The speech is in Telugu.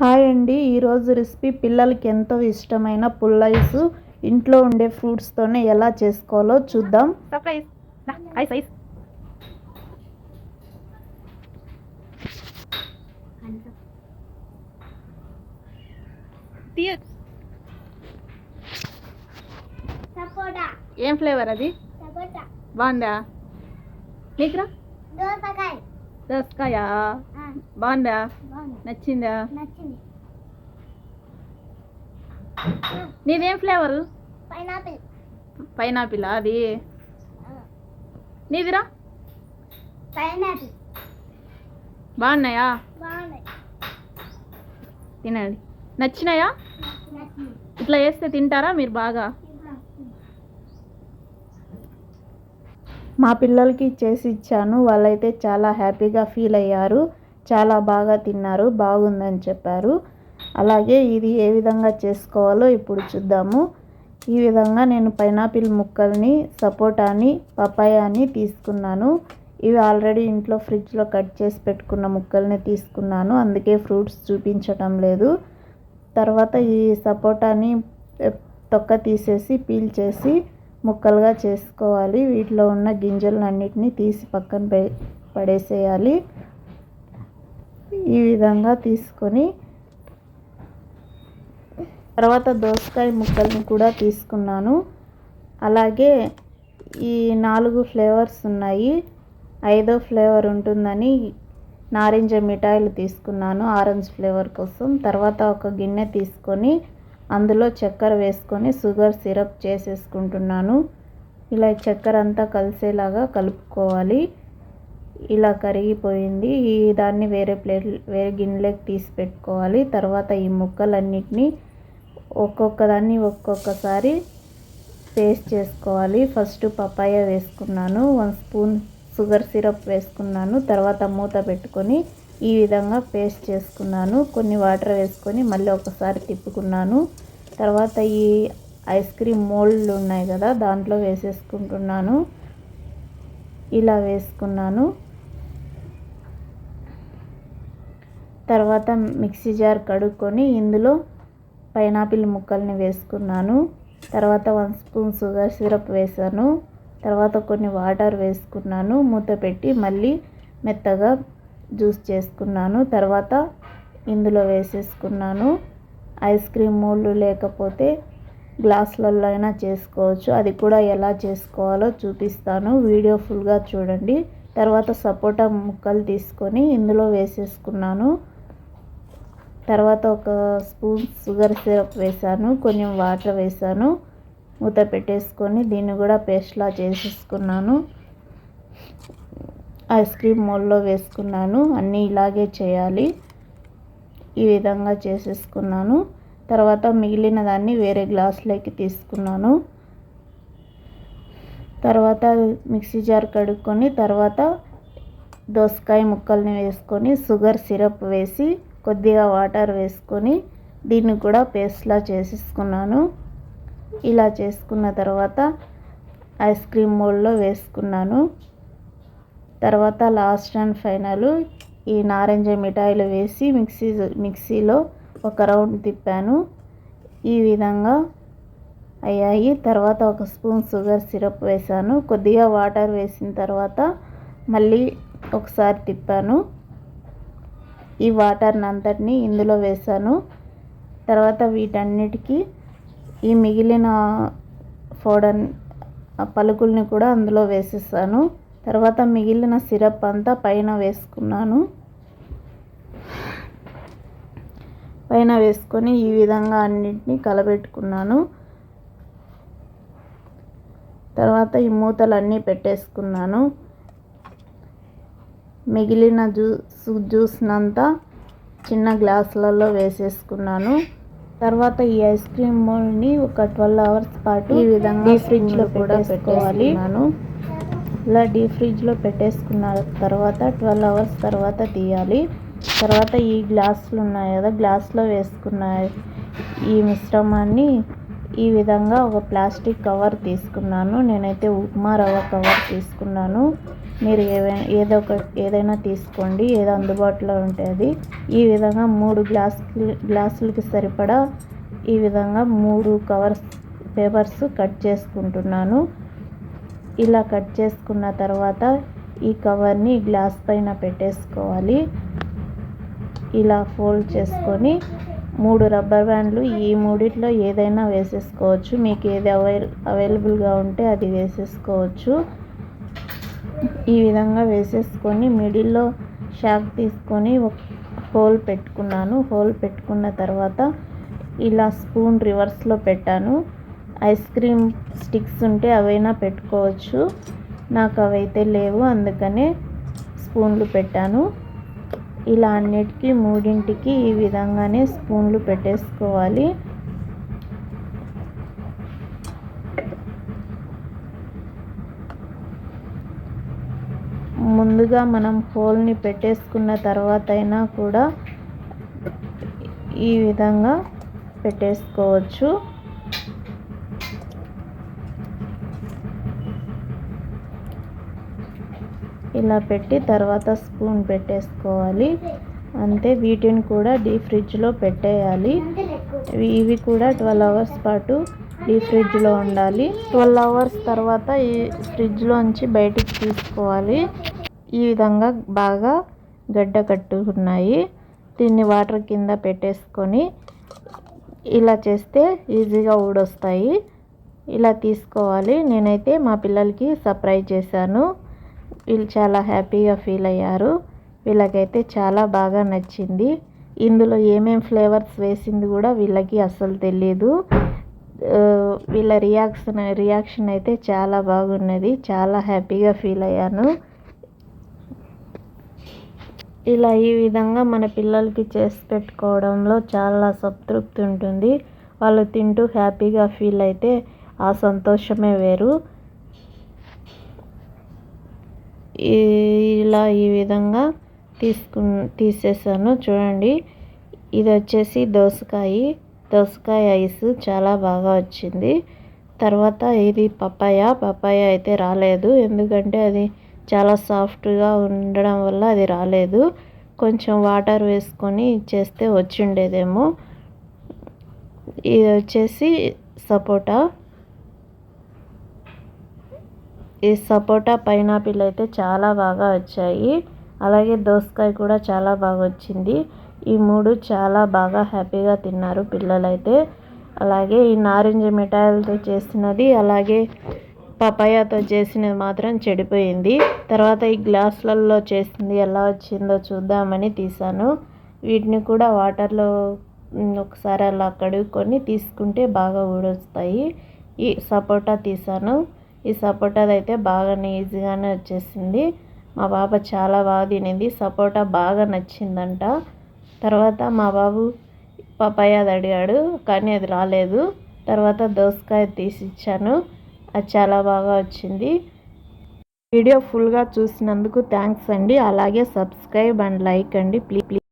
హాయ్ అండి. ఈరోజు రెసిపీ పిల్లలకి ఎంతో ఇష్టమైన పుల్లైస్ ఇంట్లో ఉండే ఫ్రూట్స్తోనే ఎలా చేసుకోవాలో చూద్దాం. ఏం ఫ్లేవర్ అది? సపోటా. బాగుందా? నీకురా దోసకాయ? బాగుందా? నచ్చిందా? నీదేం ఫ్లేవరు? పైనాపిల్. పైనాపిల్ అది? నీదిరా? పైనాపిల్. బాగున్నాయా? తినండి. నచ్చినాయా? ఇట్లా వేస్తే తింటారా మీరు బాగా? మా పిల్లలకి చేసి ఇచ్చాను. వాళ్ళైతే చాలా హ్యాపీగా ఫీల్ అయ్యారు. చాలా బాగా తిన్నారు. బాగుందని చెప్పారు. అలాగే ఇది ఏ విధంగా చేసుకోవాలో ఇప్పుడు చూద్దాము. ఈ విధంగా నేను పైనాపిల్ ముక్కల్ని సపోటాని పపాయాని తీసుకున్నాను. ఇవి ఆల్రెడీ ఇంట్లో ఫ్రిడ్జ్లో కట్ చేసి పెట్టుకున్న ముక్కల్ని తీసుకున్నాను. అందుకే ఫ్రూట్స్ చూపించటం లేదు. తర్వాత ఈ సపోటాని తొక్క తీసేసి పీల్ చేసి ముక్కలుగా చేసుకోవాలి. వీటిలో ఉన్న గింజలన్నిటిని తీసి పక్కన పడేసేయాలి. ఈ విధంగా తీసుకొని తర్వాత దోసకాయ ముక్కల్ని కూడా తీసుకున్నాను. అలాగే ఈ నాలుగు ఫ్లేవర్స్ ఉన్నాయి. ఐదో ఫ్లేవర్ ఉంటుందని నారింజ మిఠాయిలు తీసుకున్నాను. ఆరెంజ్ ఫ్లేవర్ కోసం. తర్వాత ఒక గిన్నె తీసుకొని అందులో చక్కెర వేసుకొని షుగర్ సిరప్ చేసేసుకుంటున్నాను. ఇలా చక్కెర అంతా కలిసేలాగా కలుపుకోవాలి. ఇలా కరిగిపోయింది. ఈ దాన్ని వేరే ప్లేట్ వేరే గిన్నెలోకి తీసి పెట్టుకోవాలి. తర్వాత ఈ ముక్కలన్నిటినీ ఒక్కొక్క దాన్ని ఒక్కొక్కసారి పేస్ట్ చేసుకోవాలి. ఫస్ట్ పపాయ వేసుకున్నాను. వన్ స్పూన్ షుగర్ సిరప్ వేసుకున్నాను. తర్వాత మూత పెట్టుకొని ఈ విధంగా పేస్ట్ చేసుకున్నాను. కొన్ని వాటర్ వేసుకొని మళ్ళీ ఒకసారి తిప్పుకున్నాను. తర్వాత ఈ ఐస్ క్రీమ్ మోల్డ్లు ఉన్నాయి కదా దాంట్లో వేసేసుకుంటున్నాను. ఇలా వేసుకున్నాను. తర్వాత మిక్సీ జార్ కడుక్కొని ఇందులో పైనాపిల్ ముక్కల్ని వేసుకున్నాను. తర్వాత వన్ స్పూన్ షుగర్ సిరప్ వేసాను. తర్వాత కొన్ని వాటర్ వేసుకున్నాను. మూత పెట్టి మళ్ళీ మెత్తగా జ్యూస్ చేసుకున్నాను. తర్వాత ఇందులో వేసేసుకున్నాను. ఐస్ క్రీమ్ మూళ్ళు లేకపోతే గ్లాసులలో అయినా చేసుకోవచ్చు. అది కూడా ఎలా చేసుకోవాలో చూపిస్తాను. వీడియో ఫుల్గా చూడండి. తర్వాత సపోటా ముక్కలు తీసుకొని ఇందులో వేసేసుకున్నాను. తర్వాత ఒక స్పూన్ షుగర్ సిరప్ వేసాను. కొంచెం వాటర్ వేసాను. మూత పెట్టేసుకొని దీన్ని కూడా పేస్ట్లా చేసేసుకున్నాను. ఐస్ క్రీమ్ మోల్లో వేసుకున్నాను. అన్నీ ఇలాగే చేయాలి. ఈ విధంగా చేసేసుకున్నాను. తర్వాత మిగిలిన దాన్ని వేరే గ్లాస్లోకి తీసుకున్నాను. తర్వాత మిక్సీ జార్ కడుక్కొని తర్వాత దోసకాయ ముక్కల్ని వేసుకొని షుగర్ సిరప్ వేసి కొద్దిగా వాటర్ వేసుకొని దీన్ని కూడా పేస్ట్లా చేసేసుకున్నాను. ఇలా చేసుకున్న తర్వాత ఐస్ క్రీమ్ మోల్లో వేసుకున్నాను. తర్వాత లాస్ట్ అండ్ ఫైనల్ ఈ నారింజ మిఠాయిలు వేసి మిక్సీ మిక్సీలో ఒక రౌండ్ తిప్పాను. ఈ విధంగా అయ్యాయి. తర్వాత ఒక స్పూన్ షుగర్ సిరప్ వేసాను. కొద్దిగా వాటర్ వేసిన తర్వాత మళ్ళీ ఒకసారి తిప్పాను. ఈ వాటర్ని అంతటిని ఇందులో వేసాను. తర్వాత వీటన్నిటికీ ఈ మిగిలిన ఫోడన్ పలుకుల్ని కూడా అందులో వేసేసాను. తర్వాత మిగిలిన సిరప్ అంతా పైన వేసుకున్నాను. పైన వేసుకొని ఈ విధంగా అన్నిటినీ కలబెట్టుకున్నాను. తర్వాత ఈ మూతలన్నీ పెట్టేసుకున్నాను. మిగిలిన జ్యూస్ జ్యూస్నంతా చిన్న గ్లాసులలో వేసేసుకున్నాను. తర్వాత ఈ ఐస్ క్రీమ్ మోల్డ్ని ఒక ట్వెల్వ్ అవర్స్ పాటు ఈ విధంగా ఫ్రిడ్జ్లో కూడా పెట్టుకోవాలి ఇలా డీప్ ఫ్రిడ్జ్లో పెట్టేసుకున్న తర్వాత ట్వెల్వ్ అవర్స్ తర్వాత తీయాలి. తర్వాత ఈ గ్లాసులు ఉన్నాయి కదా గ్లాస్లో వేసుకున్న ఈ మిశ్రమాన్ని ఈ విధంగా ఒక ప్లాస్టిక్ కవర్ తీసుకున్నాను. నేనైతే ఉప్మా రవ్వ కవర్ తీసుకున్నాను. మీరు ఏవైనా ఏదో ఒక ఏదైనా తీసుకోండి ఏదో అందుబాటులో ఉంటే అది ఈ విధంగా మూడు గ్లాస్ గ్లాసులకి సరిపడా ఈ విధంగా మూడు కవర్స్ పేపర్స్ కట్ చేసుకుంటున్నాను. ఇలా కట్ చేసుకున్న తర్వాత ఈ కవర్ని గ్లాస్ పైన పెట్టేసుకోవాలి. ఇలా ఫోల్డ్ చేసుకొని మూడు రబ్బర్ బ్యాండ్లు ఈ మూడిట్లో ఏదైనా వేసేసుకోవచ్చు. మీకు ఏది అవైల్ అవైలబుల్గా ఉంటే అది వేసేసుకోవచ్చు. ఈ విధంగా వేసేసుకొని మిడిల్లో షాక్ తీసుకొని ఒక హోల్ పెట్టుకున్నాను. హోల్ పెట్టుకున్న తర్వాత ఇలా స్పూన్ రివర్స్లో పెట్టాను. ఐస్ క్రీమ్ స్టిక్స్ ఉంటే అవైనా పెట్టుకోవచ్చు. నాకు అవైతే లేవు అందుకనే స్పూన్లు పెట్టాను. ఇలా అన్నిటికీ మూడింటికి ఈ విధంగానే స్పూన్లు పెట్టేసుకోవాలి. ముందుగా మనం హోల్ని పెట్టేసుకున్న తర్వాత అయినా కూడా ఈ విధంగా పెట్టేసుకోవచ్చు. ఇలా పెట్టి తర్వాత స్పూన్ పెట్టేసుకోవాలి. అంతే వీటిని కూడా డీప్ ఫ్రిడ్జ్లో పెట్టేయాలి. ఇవి- కూడా ట్వెల్వ్ అవర్స్ పాటు డీప్ ఫ్రిడ్జ్లో ఉండాలి. ట్వెల్వ్ అవర్స్ తర్వాత ఈ ఫ్రిడ్జ్లోంచి బయటికి తీసుకోవాలి. ఈ విధంగా బాగా గడ్డ కట్టుకున్నాయి. దీన్ని వాటర్ కింద పెట్టేసుకొని ఇలా చేస్తే ఈజీగా ఊడొస్తాయి. ఇలా తీసుకోవాలి. నేనైతే మా పిల్లలకి సర్ప్రైజ్ చేశాను. వీళ్ళు చాలా హ్యాపీగా ఫీల్ అయ్యారు. వీళ్ళకైతే చాలా బాగా నచ్చింది. ఇందులో ఏమేం ఫ్లేవర్స్ వేసింది కూడా వీళ్ళకి అస్సలు తెలియదు వీళ్ళ రియాక్షన్ రియాక్షన్ అయితే చాలా బాగున్నది. చాలా హ్యాపీగా ఫీల్ అయ్యాను. ఇలా ఈ విధంగా మన పిల్లలకి చేసి పెట్టుకోవడంలో చాలా సంతృప్తి ఉంటుంది. వాళ్ళు తింటూ హ్యాపీగా ఫీల్ అయితే ఆ సంతోషమే వేరు. ఇలా ఈ విధంగా తీసుకు తీసేసాను. చూడండి. ఇది వచ్చేసి దోసకాయ. దోసకాయ ఐస్ చాలా బాగా వచ్చింది. తర్వాత ఇది పపాయ. పపాయ అయితే రాలేదు. ఎందుకంటే అది చాలా సాఫ్ట్గా ఉండడం వల్ల అది రాలేదు. కొంచెం వాటర్ వేసుకొని చేస్తే వచ్చిండేదేమో ఇది వచ్చేసి సపోటా. ఈ సపోటా పైనాపిల్ అయితే చాలా బాగా వచ్చాయి. అలాగే దోసకాయ కూడా చాలా బాగా వచ్చింది. ఈ మూడు చాలా బాగా హ్యాపీగా తిన్నారు పిల్లలైతే. అలాగే ఈ నారింజ మిఠాయిలతో చేసినది అలాగే పపాయాతో చేసినది మాత్రం చెడిపోయింది. తర్వాత ఈ గ్లాసులలో చేసింది ఎలా వచ్చిందో చూద్దామని తీసాను వీటిని కూడా వాటర్లో ఒకసారి అలా కడుక్కొని తీసుకుంటే బాగా ఊడొస్తాయి. ఈ సపోటా తీసాను ఈ సపోటాది అయితే బాగానే ఈజీగానే వచ్చేసింది. మా బాబ చాలా బాగా తినింది. సపోటా బాగా నచ్చిందంట. తర్వాత మా బాబు పపాయాది అడిగాడు కానీ అది రాలేదు. తర్వాత దోసకాయ తీసి ఇచ్చాను. అది చాలా బాగా వచ్చింది. వీడియో ఫుల్గా చూసినందుకు థ్యాంక్స్ అండి. అలాగే సబ్స్క్రైబ్ అండ్ లైక్ అండి. Please please.